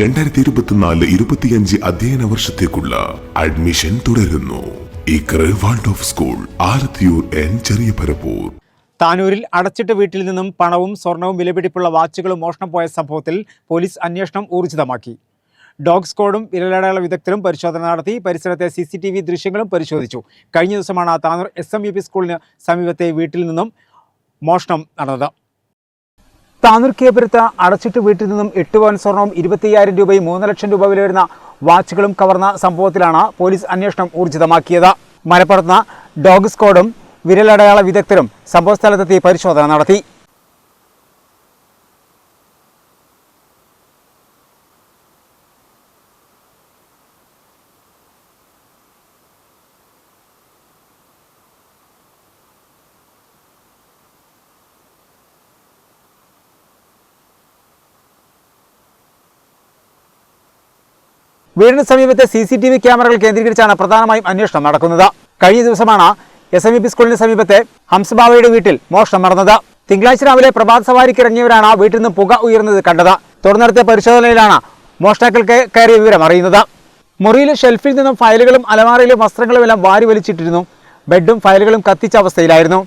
രണ്ടായിരത്തി ഇരുപത്തിനാല് ഇരുപത്തിയഞ്ച് അധ്യയന വർഷത്തേക്കുള്ള അഡ്മിഷൻ തുടരുന്നു. ഓഫ് സ്കൂൾ എൻ ചെറിയ പരപ്പൂർ താനൂരിൽ അടച്ചിട്ട വീട്ടിൽ നിന്നും പണവും സ്വർണവും വിലപിടിപ്പുള്ള വാച്ചുകളും മോഷണം പോയ സംഭവത്തിൽ പോലീസ് അന്വേഷണം ഊർജിതമാക്കി. ഡോഗ് സ്കോഡും വിരലടയാള വിദഗ്ധരും പരിശോധന നടത്തി പരിസരത്തെ സി സി ടി വി ദൃശ്യങ്ങളും പരിശോധിച്ചു. കഴിഞ്ഞ ദിവസമാണ് Tanur S M U P സ്കൂളിന് സമീപത്തെ വീട്ടിൽ നിന്നും മോഷണം നടന്നത്. താനൂർ കേപുരത്ത് അടച്ചിട്ട് വീട്ടിൽ നിന്നും എട്ട് പവൻ സ്വർണവും ഇരുപത്തിയ്യായിരം രൂപയും മൂന്ന് ലക്ഷം രൂപ വില വരുന്ന വാച്ചുകളും കവർന്ന സംഭവത്തിലാണ് പോലീസ് അന്വേഷണം ഊർജിതമാക്കിയത്. മലപ്പുറത്ത് ഡോഗ് സ്ക്വാഡും വിരലടയാള വിദഗ്ധരും സംഭവസ്ഥലത്തെത്തി പരിശോധന നടത്തി. വീടിന് സമീപത്തെ സി സി ടി വി ക്യാമറകൾ കേന്ദ്രീകരിച്ചാണ് പ്രധാനമായും അന്വേഷണം നടക്കുന്നത്. കഴിഞ്ഞ ദിവസമാണ് എസ് എം ഇ പി സ്കൂളിന് സമീപത്തെ ഹംസബാവയുടെ വീട്ടിൽ മോഷണം നടന്നത്. തിങ്കളാഴ്ച രാവിലെ പ്രഭാത സവാരിക്ക് ഇറങ്ങിയവരാണ് വീട്ടിൽ നിന്ന് പുക ഉയർന്നത് കണ്ടത്. തുടർന്ന് പരിശോധനയിലാണ് മോഷ്ടാക്കൾക്ക് കയറിയ വിവരം അറിയുന്നത്. മുറിയിൽ ഷെൽഫിൽ നിന്നും ഫയലുകളും അലമാറയിലും വസ്ത്രങ്ങളും എല്ലാം വാരി വലിച്ചിട്ടിരുന്നു. ബെഡും ഫയലുകളും കത്തിച്ച അവസ്ഥയിലായിരുന്നു.